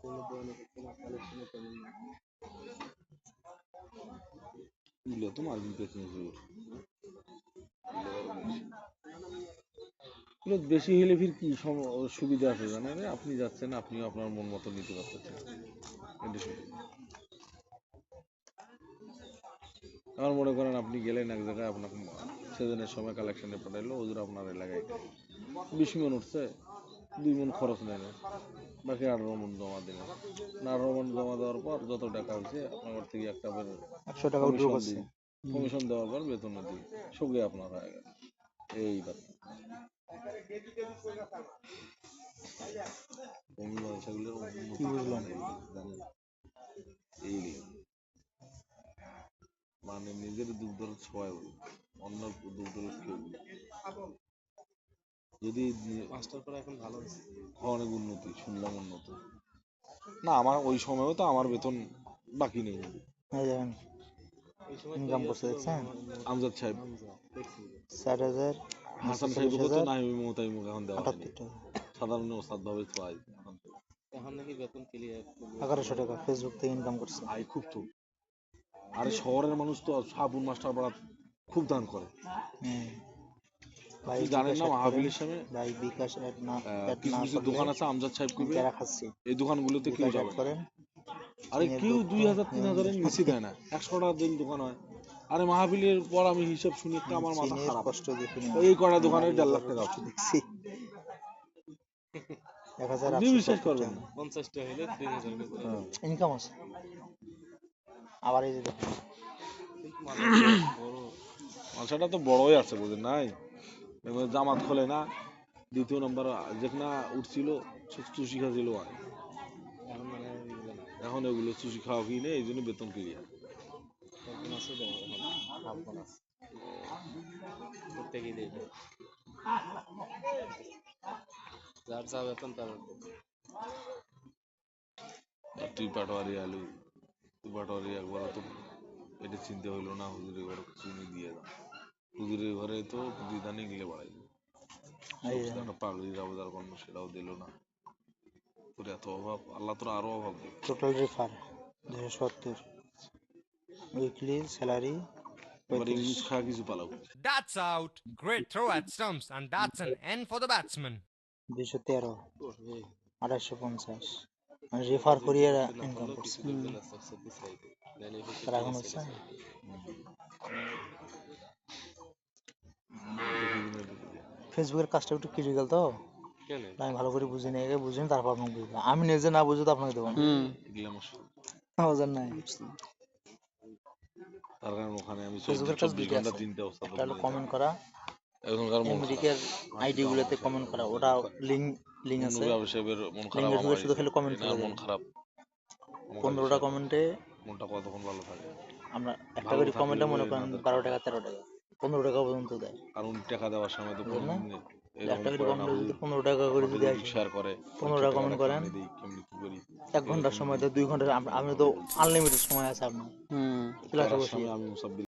তো এগুলো বেশি হলে ফির কি সুবিধা আছে জানেন? আপনি যাচ্ছেন, আপনিও আপনার মন মতো নিতে পারতেছেন। আমার মনে করেন আপনি গেলেন এক জায়গায়, আপনাকে সেজনের সময় কালেকশনে পাঠাইলো ওদের আপনার এলাকায়। বিশ মন উঠছে? দুই মন খরচ নেয় না বাকি আঠারো মন জমা দিলেন আঠারো মন জমা দেওয়ার পর যত টাকা হয়েছে আপনার থেকে একটা করে একশো টাকা কমিশন কমিশন দেওয়ার পর বেতন দিই। সঙ্গে আপনার হয়ে গেল। এই ব্যাপার। মানে নিজের দুধ সবাই বলে অন্য দুধ দরদ কেউ না। যদি মাস্টার করে এখন ভালো হয়েছে অনেক উন্নতি শুনলাম উন্নত। না আমার ওই সময়ও তো আমার বেতন বাকি নেই। ওই ইনকাম করছে দেখছেন আমজাদ সাহেব। হাজার হাসান সাহেব কত হাজার না আমি মমতা মুখ এখন দেওয়া সাধারণ ওস্তাদ ভাবে চলাই এখন। নাকি বেতন ক্লিয়ার এগারোশো টাকা ফেসবুক থেকে ইনকাম করছে। আয় খুব তো। আরে শহরের মানুষ তো সাবুন মাস্টার পাড়া খুব দান করে। হুম। ভাই জানেন না। মাহাবিলের সামনে? ভাই বিকাশ অ্যাড না কিছু কিছু দোকান আছে আমজাদ সাহেব আমি কইবে প্যারা খাচ্ছি। এই দোকানগুলোতে কেউ যাবে করেন। আরে কেউ দুই হাজার তিন হাজারের নিচে দেয় না। একশো টাকা দিন দোকান হয়। আরে মাহাবিলের পর আমি হিসাব শুনি একটা আমার মাথা খারাপ। কষ্ট এই কটা দোকানে দেড় লাখ টাকা দেখছি। এক হাজার আপনি বিশ্বাস করবেন। পঞ্চাশটা হলে তিন হাজার। হ্যাঁ। ইনকাম আছে। আবার এই যে মালসাটা তো বড়ই আছে বুঝেন নাই? এবার জামাত খোলে না, দ্বিতীয় নম্বর যেখানে উঠছিল, চুষি খাচ্ছিল এখন এগুলো চুষি খাওয়া কি নেই, এই জন্য বেতন ক্লিয়ার যার তার। তুই পাটোয়ারি আলু, তুই পাটোয়ারি একবার তো এটা চিনতে হইল না হুজুরের ঘরে চিনি দিয়ে দাও হুজুরের ঘরে তো প্রতিদানে গেলে বাড়াই একটা পাগড়ির আবদার করল সেটাও দিল না। তোর এত অভাব আল্লাহ তোর আরও অভাব টোটাল রেফার দুশো সত্তর। Weekly salary That's out. Great throw at stumps, and that's an end for the batsman. দুশো তেরো আড়াইশো পঞ্চাশ। রেফার করিয়ে ইনকাম করছে। তার এখন হচ্ছে ফেসবুকের কাজটা একটু ক্রিটিক্যাল তো। আমি ভালো করে বুঝি নাই আগে বুঝিনি তারপর আপনাকে বুঝব। আমি নিজে না বুঝে তো আপনাকে দেবো না। গ্ল্যামার নাই। তার কারণ ওখানে আমি ফেসবুকের কাজ চব্বিশ দুইটা ঘণ্টা আছে। অবস্থা একটা হলো কমেন্ট করা। এখনকার মন আমেরিকার আইডি গুলোতে কমেন্ট করা। ওটা লিঙ্ক আছে। মন খারাপ আমার শুধু খালি কমেন্ট করে মন খারাপ। আমার পনেরোটা কাছে কমেন্টে মনটা কতক্ষণ ভালো থাকে? আমরা একটা করে কমেন্টে মনে করেন আমাদের- বারো টাকা তেরো টাকা। পনেরো টাকা পর্যন্ত দেয়। কারণ টাকা দেওয়ার সময় তো না? করে না যদি পনেরো টাকা করে যদি আসে শেয়ার করে পনেরো টাকা comment করেন। এক ঘণ্টার সময় তো দুই ঘণ্টা আমি তো আনলিমিটেড সময় আছে আপনার। ক্লাসে বসে। আমি মুসাব্বির